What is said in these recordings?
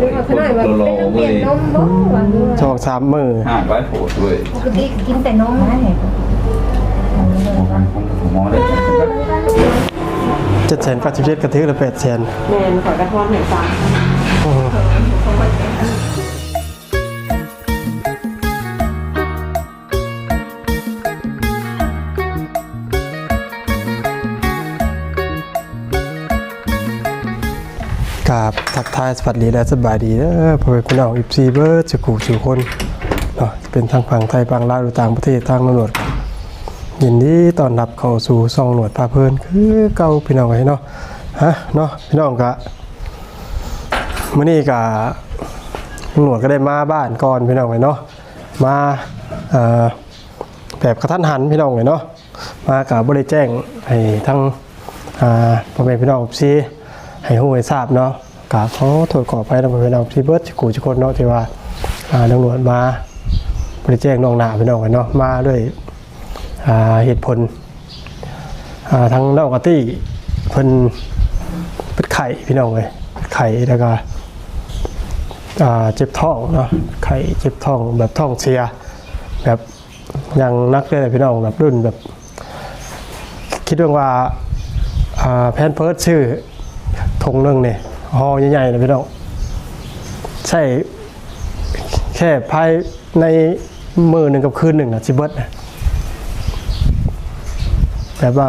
ดูว่าขนาดว่าเป็นน้ำเปลี่ยนนมบ่ว่าดูว่าช่องสามมือห่างไปโหดด้วยปกติกินแต่นมนะเนี่ยของของของหมอได้เจ็ดแสนแปดสิบเจ็ดกระทึกละแปดแสนแมนขอกระท้อนให้ฟัง กราบทักทายสวัสดีและสบายดีเด้อพ่อแม่พี่น้องอีซีเบิร์ดสุกูสุคนเนาะเป็นทางฝั่งไทยฝั่งลาวหรือต่างประเทศทางตำรวจยินดีต้อนรับเข้าสู่ซองหนวดพาเพลินคือเก่าพี่น้องไว้เนาะฮะเนาะพี่น้องกะมื้อนี้กะหนวดก็ได้มาบ้านก่อนพี่น้องไว้เนาะมาเอ่อแบบกระทันหันพี่น้องไว้เนาะมากับ่ได้แจ้งให้ทั้งอ่าพ่อแม่พี่น้องซีให้ฮู้ให้ทราบเนาะ กาบขอโทษขอไปนำพี่น้องที่เบิร์ดกูทุกคนเนาะที่ว่าตำรวจมาบริแจ้งน้องหนาพี่น้องกันเนาะมาด้วยเหตุผลทั้งน้องกะตี้เพิ่นเป็นไข่พี่น้องเลยไข่แล้วก็เจ็บท้องเนาะไข่เจ็บท้องแบบท้องเสียแบบยังนักเลยพี่น้องแบบรุ่นแบบ คิดว่าอ่าแพนเพิร์ดชื่อทงหนึงเนี่ย หอใหญ่ๆเลยพี่น้องใช่แค่ภายในมือหนึ่งกับคืนหนึ่งนะจิเบิร์ตนะแบบว่า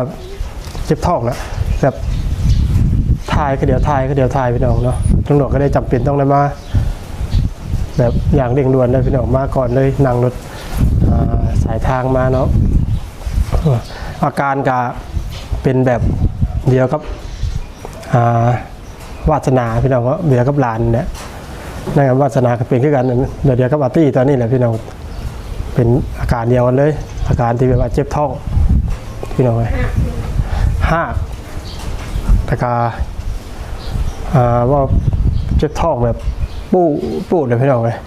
เจ็บท้องนะแบบทายก็เดี๋ยวทายก็เดี๋ยวทายพี่น้องเนาะตำรวจก็ได้จำเป็นต้องได้มา แบบอย่างเร่งด่วนเลยพี่น้องมาก่อนเลยนั่งรถสายทางมาเนาะอาการก็เป็นแบบเดียวกับอ่า วาสนาพี่น้องว่าเบียร์กับหลานเนี่ยนะครับวาสนาก็เป็นขึ้นกันเดี๋ยวเดียวกับอาร์ตี้ตอนนี้แหละพี่น้องเป็นอาการเดียวกันเลย อาการที่แบบว่าเจ็บท้องพี่น้องเลยห้าตะกาอ่าว่าเจ็บท้องแบบปู้ปูดเลยพี่น้องเลย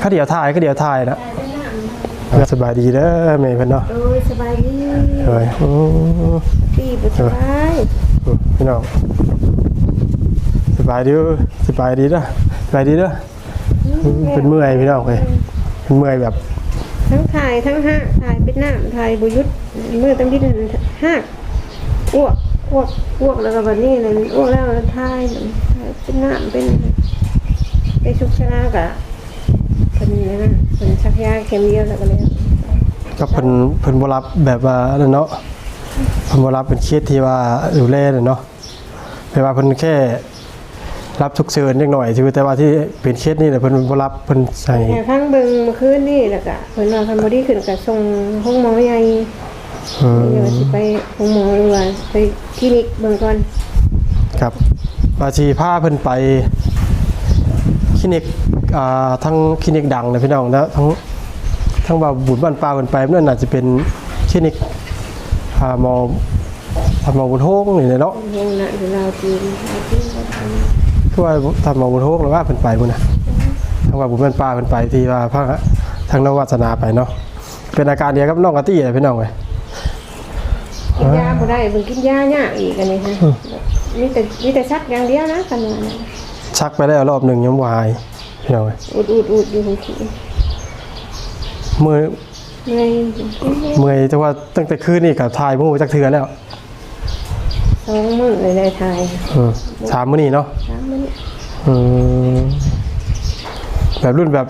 ข้าเดียวทายข้าเดียวทายนะสบายดีเด้อเมย์เพิ่นเนาะโอ้ยสบายดีเฮ้ยอืมปีบ่สบายอืมพี่น้องส บายดีเด้อสบายดีเด้อสบายดีเด้ออืมเป็นเมื่อยพี่น้องเลยเป็นเมื่อยแบบ ทั้งถ่ายทั้งหักถ่ายเป็นน้ำถ่ายบ่หยุดมือตำดินหักอ้วกอ้วกอ้วกแล้วก็บัดนี้เลยอ้วกแล้วถ่ายถ่ายเป็นน้ำเป็นไปชุกชนากะเพิ่นนี่นะเพิ่นชักยาเข็มเดียวแล้วก็เลยก็เพิ่นเพิ่นบ่รับแบบว่านั่นเนาะเพิ่นบ่รับเป็นเคสที่ว่าดูแลน่ะเนาะแปลว่าเพิ่นแค่ รับทุกเชิญนิดหน่อยที่แต่ว่าที่เป็นเคสนี่แหละเพิ่นบ่รับเพิ่นใส่แห่พังเบิ่งเมื่อคืนนี่แล้วก็เพิ่นว่าเพิ่นบ่ดีขึ้นก็ส่งห้องหมอใหญ่อืมเดี๋ยวสิไปห้องหมอหรือว่าไปคลินิกเบิ่งก่อนครับว่าสิพาเพิ่นไปคลินิกอ่าทั้งคลินิกดังนะพี่น้องนะทั้งทั้งว่าบุญบ้านปลาเป็นไปนั่นอาจจะเป็นคลินิกหาหมอทำหมอบุญโฮงนี่แหละเนาะห้องน่ะเดี๋ยวเราจีนเราจีนเราทำ คือว่าทำหมอบุญโฮงหรือว่าเป็นไปบุญนะทั้งว่าบุญบ้านปลาเป็นไปที่ว่าพระทางนวัฒนาไปเนาะเป็นอาการเดียวกับน้องกะตี้เลยพี่น้องเลยกินยาบ่ได้เบิ่งกินยายากอีกอันนี้ฮะมีแต่มีแต่ซักอย่างเดียวนะกันว่านะชักไปแล้วรอบหนึ่งยังวายพี่น้องเลยอุดอุดอุดอยู่หัวขี้เมื่อยเมื่อยเมื่อยแต่ว่าตั้งแต่คืนนี่กับทายมู่จักเทือแล้วส องมื้อเลยได้ทายอืมสามมื้อนี้เนาะสามมื้ออืมแบบรุ่นแบบ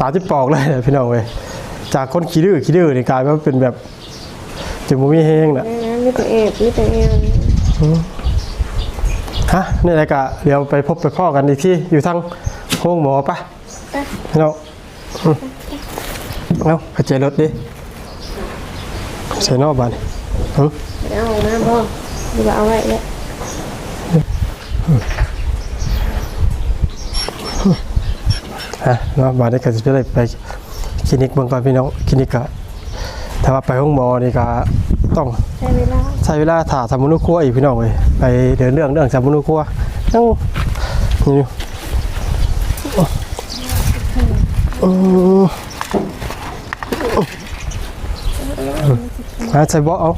ตาที่ปอกเลยพี่น้องเลยจากคนขี้ดื้อขี้ดื้อนี่กลายมาเป็นแบบจมูกมีแห้งน่ะนะมีแต่เอฟมีแต่เอวฮะนี่อะไรกะเดี๋ยวไปพบไปพ่อกันอีกที่อยู่ทางห้องหมอปะพี่น้องอืมเอากระเจายรถดิใส่นอกบ้านอืมเอาออกมาบ่ หรือว่าเอาไว้แล้วฮะเนาะบ้านนี้ก็จะได้ไปคลินิกเบื้องก่อนพี่น้องคลินิกกะถ้าว่าไปห้องหมอนี่ก็ต้องใช้เวลาใช้เวลาถ่าสามมุนุครัวอีกพี่น้องเลยไปเดินเรื่องเรื่องสามมุนุครัวนั่งนี่อืมมาใส่เบาะเอา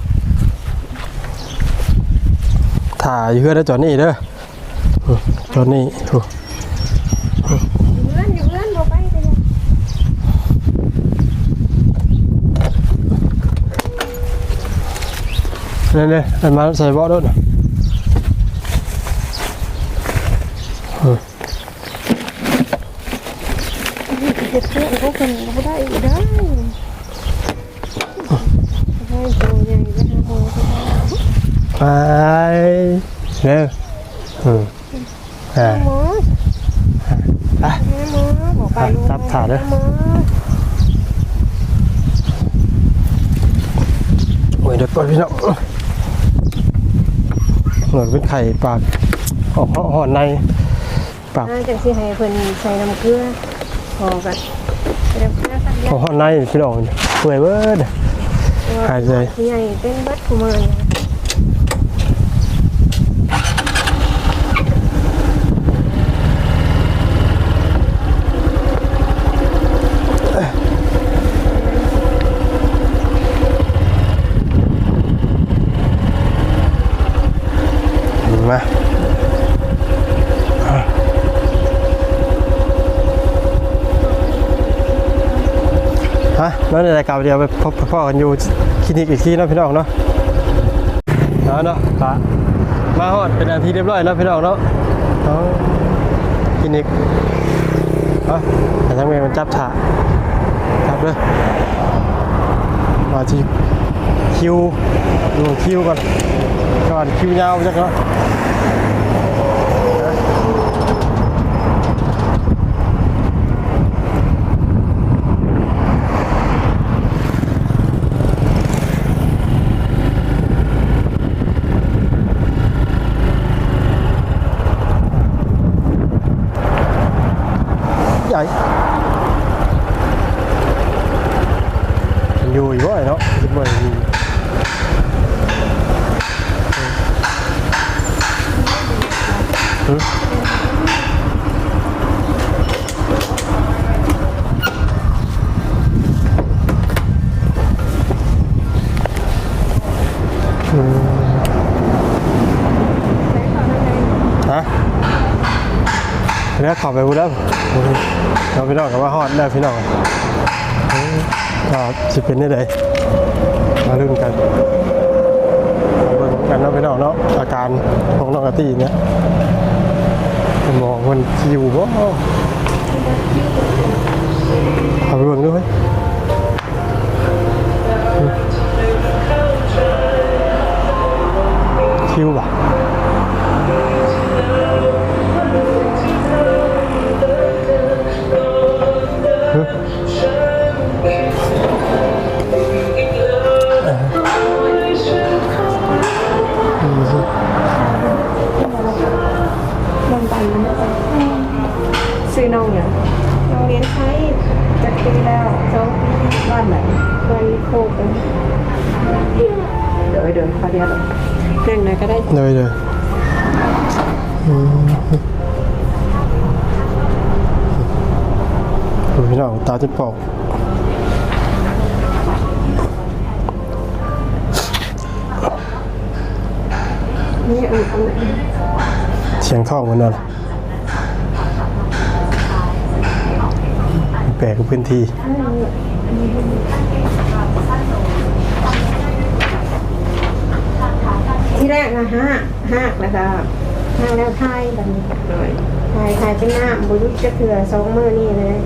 ถ่ายเพื่อนแล้จอดนี่เด้อจอดนี่ถูกเนี่ยเนี่ยมาใส่บ่อด้วยนะ เจ็บเพื่อนเขาคนเขาได้อยู่ได้ได้ตัวใหญ่ไปหาหมอก็ได้ ไปเร็วอืมอ่า หมอ ไป หาหมอบอกไปลูก รับถาดเด้อ หมอ โอ้ยเดี๋ยวก่อนพี่น้องหนวดเป็นไข่ปากออกห่อนในปากน่าจะสิให้เพิ่นใส่น้ำเกลือพอกันใส่น้ำเกลือสักอออย่างกห่อนในพี่น้องเปื่อยเบิดหายใจใหญ่เป็นบัดกูมาเนี่ยม แล้วในรายการเดียวไปพบพ่อกันอยู่คลินิกอีกทีเนาะพี่น้องเนาะเอาเนาะปะมาฮอดเป็นอันที่เรียบร้อยแล้วพี่น้องเนาะคลินิกเอาแต่ทั้งเมย์มันจับฉาจับเลยมาที่คิวดูคิวก่อนก่อนคิวยาวจังเนาะ ใหญ่มันอยู่อีกบ่อยเนาะคิดว่าอยู่หึอืมฮะ แล้วขอไปพูดแล้วเราพี่น้องกับว่าฮอดแล้วพี่น้องก็สิเป็นได้เลยมาลุ้นกันเบิ่งกันเนาะพี่น้องเนาะอาการของน้องกะตี้เนี่ยมองมันสิอยู่บ่เอาไปเบิ่งด้วยคิวป่ โรงเรียนไทยจักปีแล้วสองปีบ้านไหนบ้านโคกเดี๋ยวเดินเขาเดียวเรื่องไหนก็ได้เลยเลยอืมพี่น้องตาจะปอกนี่ออเอาไหนเสียงท่องมันนั่น แปลกกับพื้นที่ที่แรกนะฮะหักแล้วก็หักแล้วทายแบบนี้หน่อยทายทายเป็นหน้าบุรุษจะเถื่อสองมือนี่เลย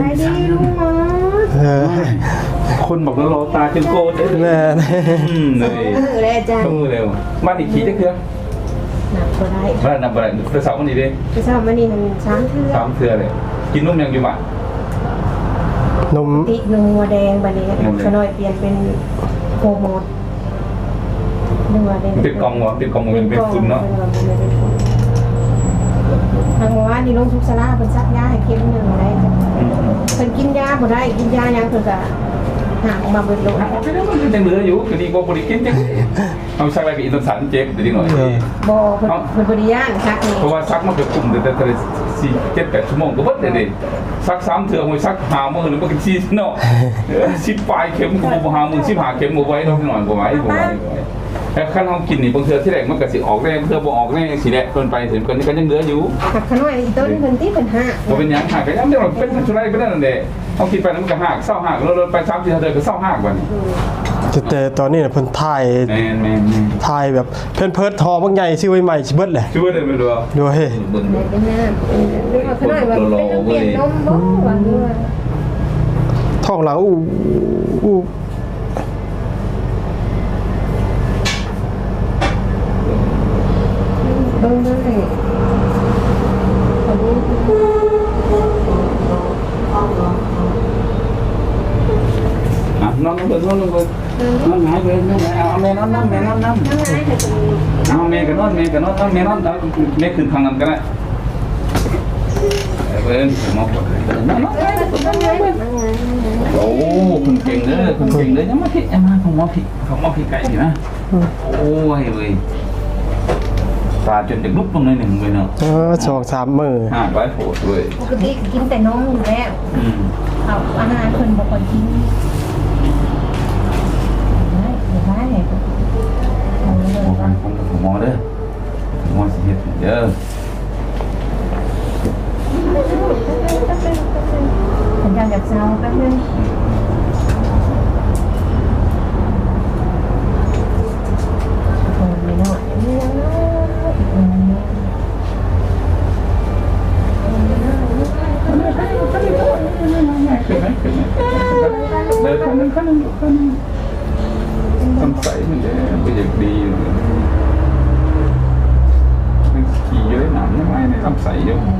ไปดีลูกหมอเออคนบอกแล้วรอตาจนโกนแม่อืมเลยมือเลยอาจารย์ต้องมือเร็วบ้านอีกทีจะคือห นักก็ได้บ้านนำอะไรกระเสามันดีดิไปชอบมันนี่มันช้างเถื่อสามเทือเลยกินนุ่มยังอยู่บ้านนมตินัวแดงบันนี้ขน่อยเปลี่ยนเป็นโคโมดนัวแดงติดกล่องวะติดกล่องมันเป็นฝุ่นเนาะทางว่านี่ลงทุกสลาเป็นซักยาให้เข้มหนึ่งได้จ้ะอืมเพิ่นกินยาบ่ได้กินยายังเพิ่นก็ หาออกมาเบิดโลกเอาไปแล้วมันยังเหลืออยู่ก็ดีกว่าบริกินจังเอาซักอะไรกับอินทสันเจ็บเดี๋ยวนี้หน่อยบ่เพิ่นเพิ่นบ่ได้ย่างซักนี่เพราะว่าซักมันก็กลุ่มแต่แต่สี่เจ็ดแปดชั่วโมงก็เบิดเลยดิซักสามเถื่อมวยซักหามือหรือมันก็ซีเนาะสิบปลายเข็มกูบ่หามือสิบหาเข็มบ่ไว้ต้องหน่อยบ่ไหวบ่ไหว แล้วขั้นห้องกินนี่บางเทือที่แรกมันก็สิออกแน่บางเทือบ่ออกแน่สิแหละเกินไปถึงกันก็ยังเหลืออยู่หักขน้อยต้นเพิ่นที่เพิ่นหักบ่เป็นหยังหักก็ยังได้ว่าเป็นชุดไรเป็นนั่นแหละห้องกินไปแล้วมันก็หักเศร้าหักแล้วไป3 4เดือนก็เศร้าหักบัดนี้แต่ตอนนี้น่ะเพิ่นถ่ายแม่นแม่นแม่นถ่ายแบบเพิ่นเพิดทอบางใหญ่ชื่อไว้ใหม่สิเบิดแหละช่วยได้บ่ดูดูเฮ้ยเบิ่งไหนเป็นหน้าเป็นหักขน้อยว่าเป็นน้ำเปลี่ยนนมบ่ว่าด้วยท้องหลังอู้อู้ เบิ่งได้ขอบคุณอะนอนลงเบิ่งนอนลงเบิ่งนอนหงายเบิ่งนอนหงายเอาแม่นอนนำแม่นอนน ตรงนี้เอาแม่ก็นอนแม่ก็นอนเอาแม่นอนเอาแม่ขึ้นทางนั้นก็ได้เอาเบิ่งหมอกดนอนนอนทั้งหลายทั้งหลายโอ้คุณเก่งเด้อคุณเก่งเด้อยังมาพี่ยังมาของหมอพี่ของหมอพี่ไก่นี่นะโอ้ยเว้ยตาจนจะลุกตรงนี้หนึ่งเลยเนาะเออสองสามมื้อห้าไว้โหดเว้ยปกติกินแต่นมอยู่แล้วอืมเอาอาหารเพิ่นบ่ค่อยกินได้ได้เอาเลยหมอกันของของหมอเด้อหมอสิเฮ็ดให้เด้อผมอยากจะเซาแป๊บนึงโขึ้นไหมขึ้นไหมเดินขั้นหนึงขั้นหนึงขั้นหนึงทำใสมันเด้อไปอยากดีอยู่มันขี่เยอะหนามยังไงในลำใสอยู่อะ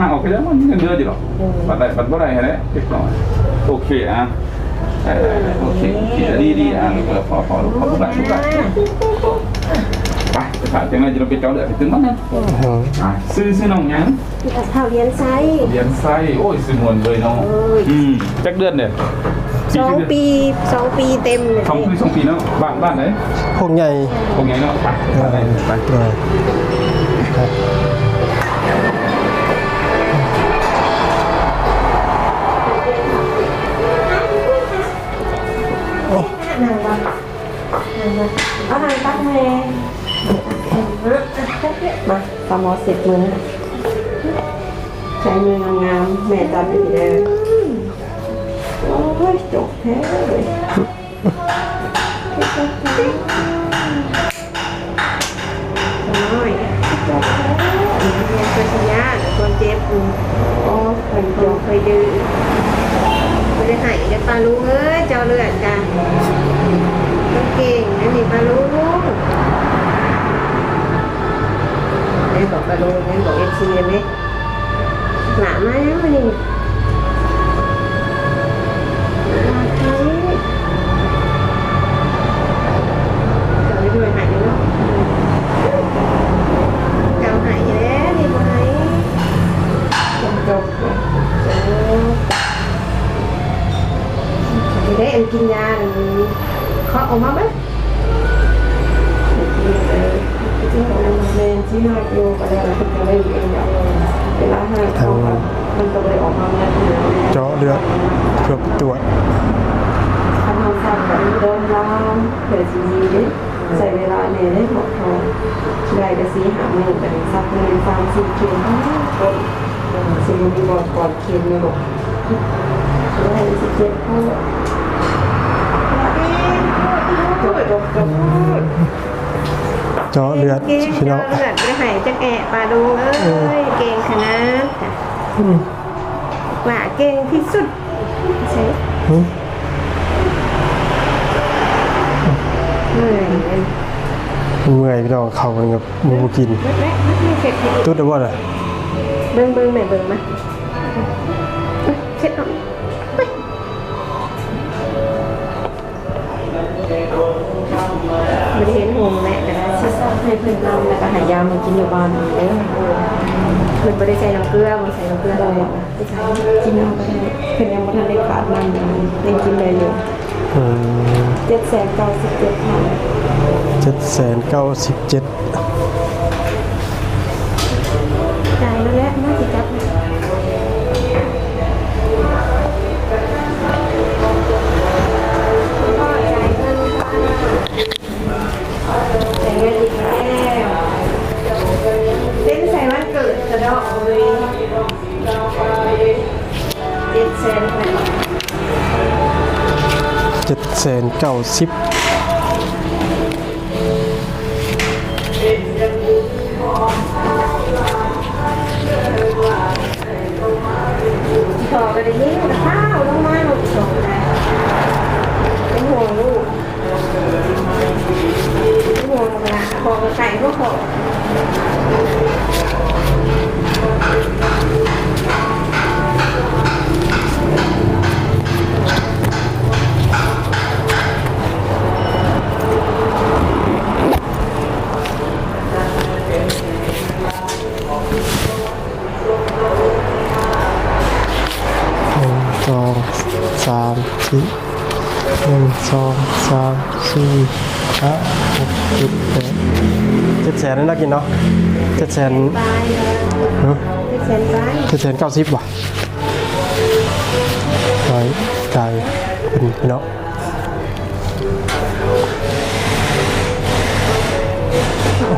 ห่างออกไปแล้วมันเงินเดือนอยู่หรอกบัตรได้บัตรบ่ได้ฮะเนี่ยเรียบร้อยโอเคอะได้ได้ได้โอเคโอเคดีดีอะเออพอพอลูกพอลูกหลานลูกหลานไปไปถ่ายจังไงจะเราไปเจ้าเดือดไปถึงมันนะอื้อหืออะซื้อซื้อน้องหยังเท่าเรียนไซเรียนไส้โอ้ยซื้อมวนเลยน้องอืมจักเดือนเนี่ยสองปีสองปีเต็มเลยสองปีสองปีเนาะบ้านบ้านไหนพวกใหญ่ตรงไหนเนาะไปเออบ้านไหนไป อาหางตั้งแม่มาปลามอเสร็จมือใช้มืองามๆแม่จับอยู่เลยโอ้ยจบแท้เลยน้อยจบแท้เรียนเป็นสัญญาคนเจ็บโอ้เคยโดนเคยดื้อไม่ได้หายได้ปลาลูกเอ้ยเจ้าเลือดกันต้อง เก่งนะนี่ปลาลูกไอ้บอกปลาลูกไอ้บอกเอฟซีไหมหลานาไหมวนี่ เจาะเลือดเก่งพี่น้องเลือดไปหายจักแอะปลาดูเอ้ยเก่งขนาดว่าเก่งที่สุดใช่หึเหนื่อยเลยเมื่อยพี่น้องเข้ากันกับหมูกิน ไม่ไม่ไม่เสร็จทีตุ๊ดได้บ่ล่ะเบิ้งเบิ้งแม่เบิ้งมาเช็ดออก ให้เพื่อนนำแล้วก็หายามากินอยู่บ้านเด้อเพื่อนไม่ได้ใส่น้ำเกลือมันใส่น้ำเกลือได้ไม่ใช่กินเอาไปได้เพื่อนยังไม่ทันได้ขาดมันยังกินได้อยู่อืมเจ็ดแสนเก้าสิบเจ็ดพันเจ็ดแสนเก้าสิบเจ็ด เจ้าสิบ สี่ห้าหกเจ็ดแปดเจ็ดแสนนั่นน่ากินเนาะเจ็ดแสนตายเลยเนาะเป็นแสนตายเจ็ดแสนเก้าสิบว่ะร้อยกายเป็นพี่เนาะ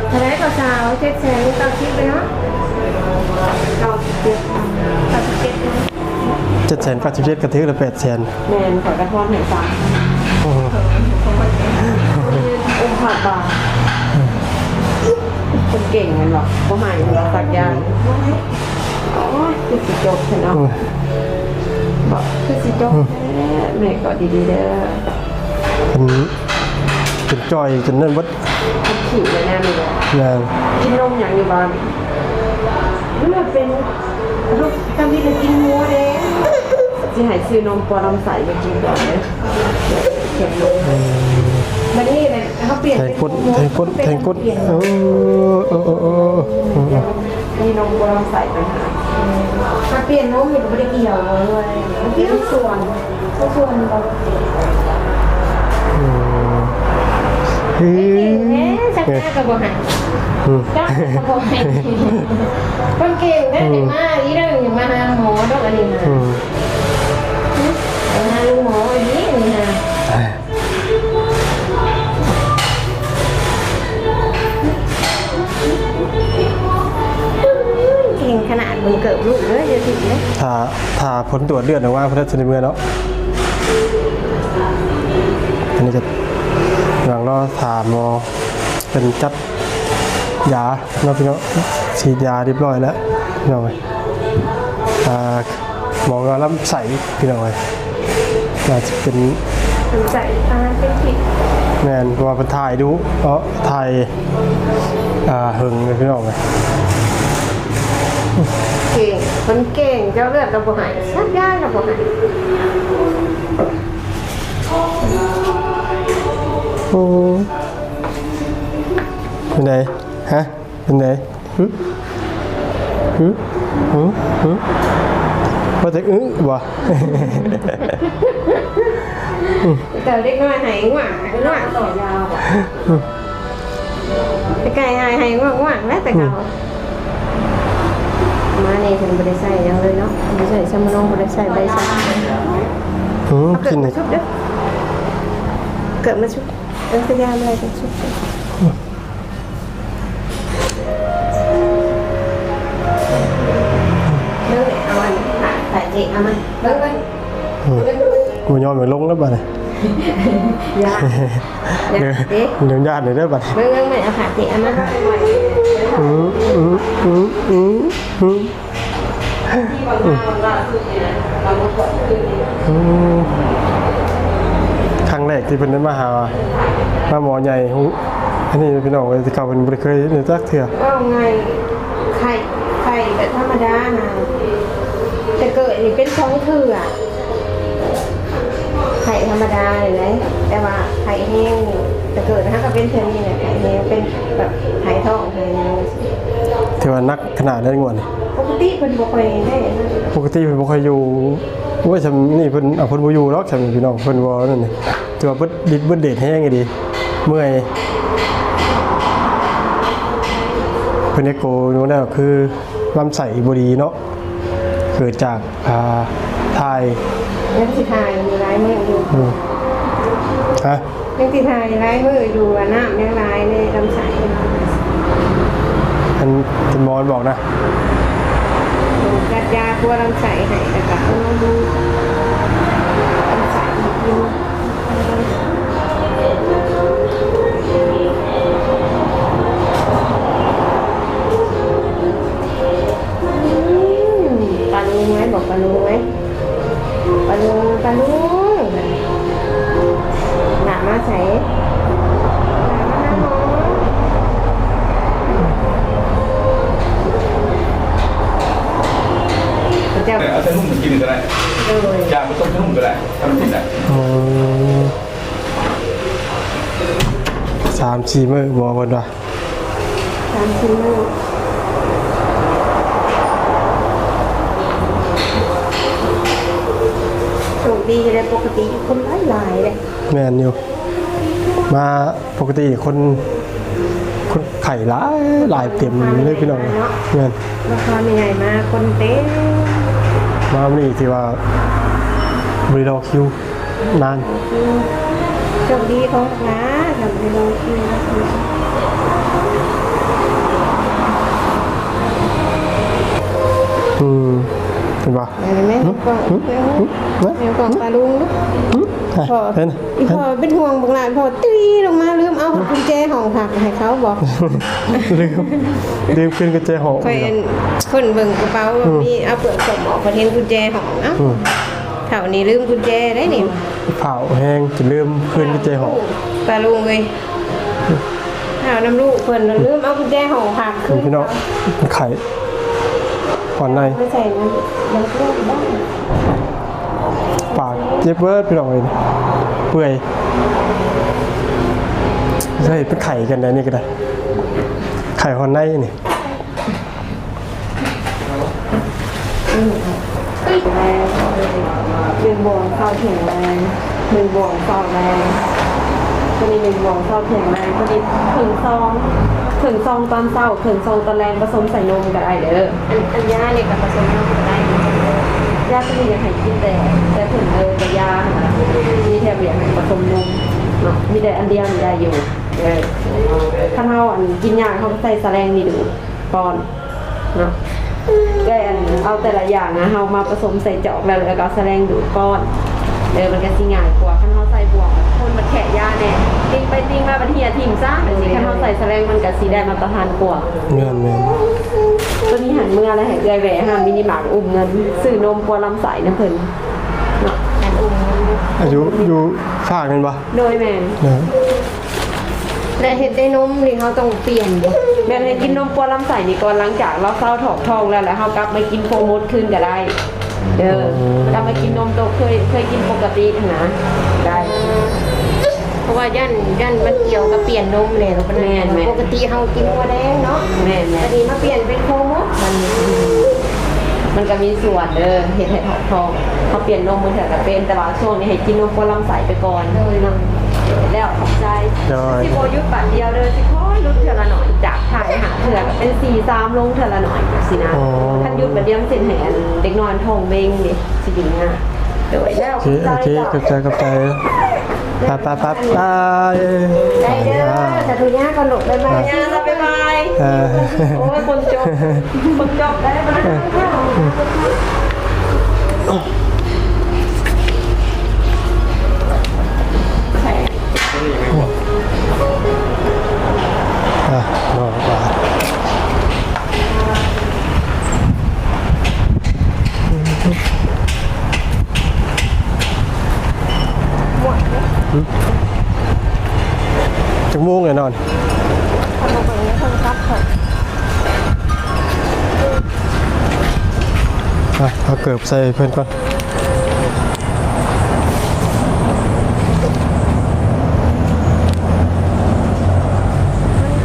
เท่าไรก็สาวเจ็ดแสนเก้าสิบไปเนาะเก้าสิบเจ็ดเก้าสิบเจ็ดนะเจ็ดแสนเก้าสิบเจ็ดกระทือละแปดแสนแมนขอยกระท้อนแห่งสาม องค์ผ่าบาคนเก่งกันหรอกก็หมายถึงสักยางอ้ยคือสิจบเนาะบอกคือสิจบแท้แม่ก็ดีๆเด้อเป็นเป็นจอยจนนั่นวัดทับขิวเลยแน่เลยงานกินนมอย่างอยู่บ้านเลือดเป็นลูกตำมีแต่กินหัวเด้สิใหายซื้อนมปอลำใสมากินก่อนเลย ข็มนมมันนี่เลยเขาเปลี่ยนแทงกดแทงกดแทงกดเออเออเออเออเออมีนมปอลำใสไปหามาเปลี่ยนน้องเห็นไม่ได้เกี่ยวเลยเกี่ยวส่วนส่วนเราเฮ้ยเอ๊ะสักหน้ากับบ่หันอืมจ้ากับบ่หันคนเก่งได้เห็นมาอีเรื่องอย่างมาหา ถึงเลยถ้าถ้าผลตรวจเลือดออกมาเพื่อจะในเมื่อเนาะอันนี้จะหลังรอถามหมอเป็นจัดยาเนาะพี่เนาะฉีดยาเรียบร้อยแล้วพี่น้องเอ้ยอ่าหมอก็รับใส่พี่น้องเลยน่าจะเป็นสนใจอาเป็นผิดแมนเพราะว่าเป็นถ่ายดูเพราะถ่ายอ่าหึงเลยพี่น้องเลย เก่งคนเก่งเจ้าเลือดเราบ่หายชักยากเราบ่หายโอ้เป็นไงฮะเป็นไงฮึฮึฮึฮึว่าแต่อื้อบ่แต่เด็กน้อยหายหวังหวังต่อยาวอะแต่ไก่หายหายหวังหวังแล้วแต่เขา มาเนี่ยฉันไม่ได้ใส่ยังเลยเนาะไม่ใส่สมนองไม่ได้ใส่ใบใส่หืมกินมานี่ชุบเด้อเกิดมาชุบเออจะยามอะไรกันชุบเลิกเอาอันถ่ายเจ๊เอามันเลิกเลยกูยอมไปลงแล้วบัดนี้ยาอยาเจ๊เดี๋ยวญาติเดี๋ยวได้อบัดเลิกเลิกไม่เอาขาเจเอามันอืมอืมอืมอืม ครั้งแรกที่เพิ่นได้มาหามาหมอใหญ่หูอันนี้พี่น้องเอ้ยที่เก่าเพิ่นบ่ได้เคยเห็นจักเทื่อว่าไงไข่ไข่แบบธรรมดานะแต่เกิดนี่เป็นสองเถื่อไข่ธรรมดาเลยนะแต่ว่าไข่แห้งนี่แต่เกิดนะคะก็เป็นเทอนี่เนี่ยไอ้เนี่ยเป็นแบบหายท้องหายอะไรที่ว่านักขนาดนั้นงวดนี่ ปกติเป็นบ่ค่อยได้นะปกติเพิ่นบ่ค่อยอยู่ว่าซำนี่เพิ่นเอาเพิ่นบ่อยู่หรอกซำพี่น้องเพิ่นบ่นั่นนี่แต่ว่าเบิดดิดเบิดเดทแห้งอีดีเมื่อยเพิ่นได้โกนู้นแล้วคือลำไส้บ่ดีเนาะเกิดจากอ่าถ่ายยังสิทายมีร้ายมืออยู่อืมฮะยังสิทายร้ายมืออยู่ว่าน้ำยังร้ายในลำไส้อันเป็นหมอนบอกนะ จัดยาตัวลำไส้ให้แล้วก็เอามาดูลำไส้กินอืมปลาลุงไหมบอกปลาลุงไหมปลาลุงปลาลุงหนามาใส่ เจ้าแต่เอาเส้นนุ่มมากินก็ได้เลยยาผสมเส้นนุ่มก็ได้ทำกินได้อืมสามสี่มื้อบอกเพิ่นว่าตามชิ้นมือโชคดีเลยปกติคนหลายหลายๆเลยแม่นอยู่มาปกติคนคนไข่หลายหลายเต็มเลยพี่น้องแม่นราคาไม่ใหญ่มากคนเต็ม มาวันนี้ที่ว่าบริรอคิวนานโชคดีของน้าทำให้เราคิวนะอืมเห็นปะเห็นไหมกล่องเห็นกล่องปลาลุงพอเห็นอีพอเป็นห่วงบางหลานพอตีลงมาลืม เอากุญแจห้องผักให้เขาบอกลืมลืมขึ้นกระเจหอคอยคนเบิ่งกระเป๋ามีเอาเปลือกสมออกประเทศกุญแจห้องเอ้าเท่านี้ลืมกุญแจได้นี่เผาแห้งจะลืมขึ้นกระเจหอปลาลุงเลยเท่าน้ำลูกเพิ่นลืมเอากุญแจห้องผักขึ้นพี่น้องไข่ก่อนในไม่ใส่น้ำน้ำเกลือบ้างปากเจ็บเบิร์ดพี่น้องเลยเปื่อย ใช่เป็นไข่กันนะนี่ก็ได้ ไข่หอนในนี่แรงหนึ่งบวงเข้าแข็งแรงหนึ่งบวงเข้าแรงคนนี้หนึ่งบวงเข้าแข็งแรงคนนี้ถึงซองถึงซองตอนเศร้าถึงซองตอนแรงผสมใส่นมก็ได้เด้ออันอันยาเนี่ยกับผสมนมก็ได้ยาก็มีอย่างให้กินแต่แต่ถึงเออแต่ยามีแค่อย่างให้ผสมนมเนาะมีแต่อันเดียวมีได้อยู่ เออถ้าเราอันกินยาเขาก็ใส่แสลงนี่ดูก่อนเนาะก็อันเอาแต่ละอย่างนะเอามาผสมใส่จอกแล้วแล้วก็แสดงดูดก้อนเออมันก็สิง่ายกว่าขั้นเขาใส่บวกอะคนมันแขะยาแน่ติ้งไปติ้งมาบันเทียทิมซะอันนี้ขั้นเขาใส่แสดงมันก็สีได้มาประทานกว่าเงินเงินตัวนี้หันเมื่อแล้วให้เกยแหวะห้ามมินิมาร์ทอุ้มเงินซื้อนมปัวลำใสนะเพิ่นเนาะแอนอุ้มเงินอายุอยู่ฝากนั่นปะโดยแม่นเนาะ และเห็ดได้นมนี่เขาต้องเปลี่ยนบ่แม่ให้กินนมปัวลำใส่นี่ก่อนหลังจากเราเศร้าถอกทองแล้วแล้วเฮากลับมากินโฟร์มดขึ้นก็ได้เด้อกลับมากินนมโตเคยเคยกินปกตินะได้เพราะว่าย่านย่านมันเกี่ยวกับเปลี่ยนนมเลยเราเป็นปกติเขากินหัวแดงเนาะแม่แม่อันนี้มาเปลี่ยนเป็นโคโมดมันมันก็มีส่วนเด้อเห็ดให้ถอกทองเขาเปลี่ยนนมมือเถอะก็เป็นแต่ว่าช่วงนี้ให้กินนมปัวลำใส่ไปก่อน เลยเนาะ แล้วขอบใจได้สิโบยุบปัดเดียวเด้อสิค่อยลดเท่าละหน่อยจากถ่ายหาเถื่อก็เป็นสี่สามลงเท่าละหน่อยสินะท่านยุบปัดเดียวมันสิให้อันเด็กนอนทองเบงดิสิอยู่ง่ายโดยแล้วโอเคโอเคขอบใจขอบใจไปไปไปไปได้เด้อแต่ทุกอย่างก็หลบได้ไหมยาบ๊ายบาย เออ โอ้ยคนจบ คนจบได้มาแล้ว งแน่นอนทำมาเบิ่งในโทรศับท์อะเอาเกือบใส่เพื่อนก่อน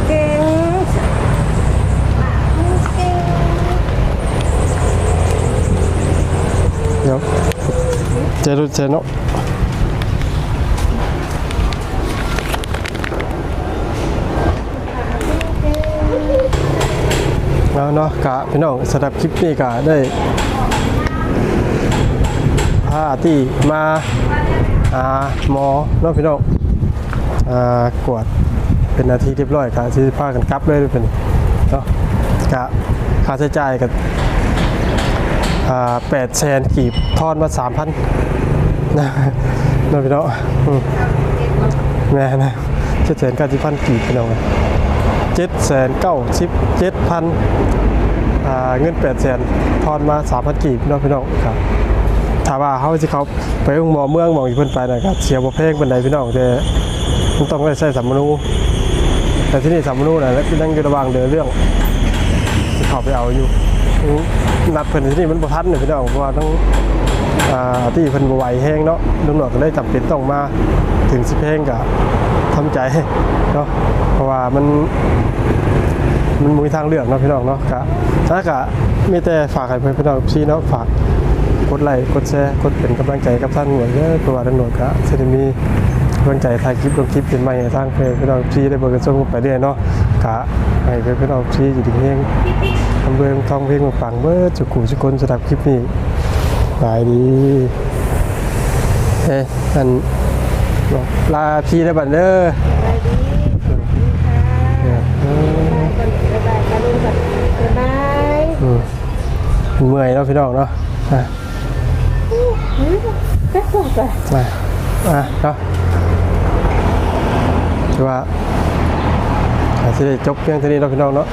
เก่งเก่งเดี๋ยวเจรุเจโนะะกะพี่น้องสำหรับคลิปนี้กะได้พาที่มาอ่าหมอเนาะพี่น้องอ่ากวดเป็นนาทีเรียบร้อยกะที่พากันกลับเลยเป็นเนาะกะค่าใช้จ่ายกับแปดแสนกีบทอนมาสามพันนะนะพี่น้องแม่นะเจ็ดแสนเก้าสิบพันกีบพี่น้อง เจ็ดแสนเก้าสิบเจ็ดพันเงินแปดแสนทอนมาสามพันกีบพี่น้องพี่น้องครับถ้าว่าเขาที่เขาไปหมอเมืองมองอีกเพิ่นไปนะครับเสียบ่เพลงเป็นไดพี่น้องแต่มันต้องได้ใช้สัมมนูแต่ที่นี่สัมมนูนะแล้วนั่งอยู่ระว่างเดินเรื่องที่เขาไปเอาอยู่นัดเพิ่นที่นี่มันบ่ทันเนี่ยพี่น้องเพราะว่าต้องอที่เพิ่นบ่ไหวแห้งเนาะลุงหนวดก็เลยจำเป็นต้องมาถึงสิเพลงก็ทำใจเนาะ ราะว่ามันมันมีทางเลือกเนาะพี่น้องเนาะก็ถ้าก็มีแต่ฝากให้เพื่อนพี่น้องพี่เนาะฝากกดไลค์กดแชร์กดเป็นกำลังใจกับท่านหน่วยเด้อเพราะว่าท่านหน่วยก็สิได้มีกำลังใจถ่ายคลิปลงคลิปเป็นใหม่ให้ทางเพื่อนพี่น้องพี่ได้เบิ่งกันส่งไปเรื่อยเนาะก็ให้เพื่อนพี่น้องพี่อยู่ดีเฮงทำเบิงทองเพลงมาฟังเบิดจุกูจุคนสำหรับคลิปนี้บายดีเฮ้ยอันลาพี่ได้บันเด้อ ไปดีสวัสดีค่ะ เนี่ยเออ บ๊ายบายค่ะลุงค่ะบ๊ายบาย อืม เมื่อยแล้วพี่น้องเนาะอะแค่พูดไปมาอะเนาะถือว่าอาจจะได้จบเพียงเท่านี้เนาะพี่น้องเนาะ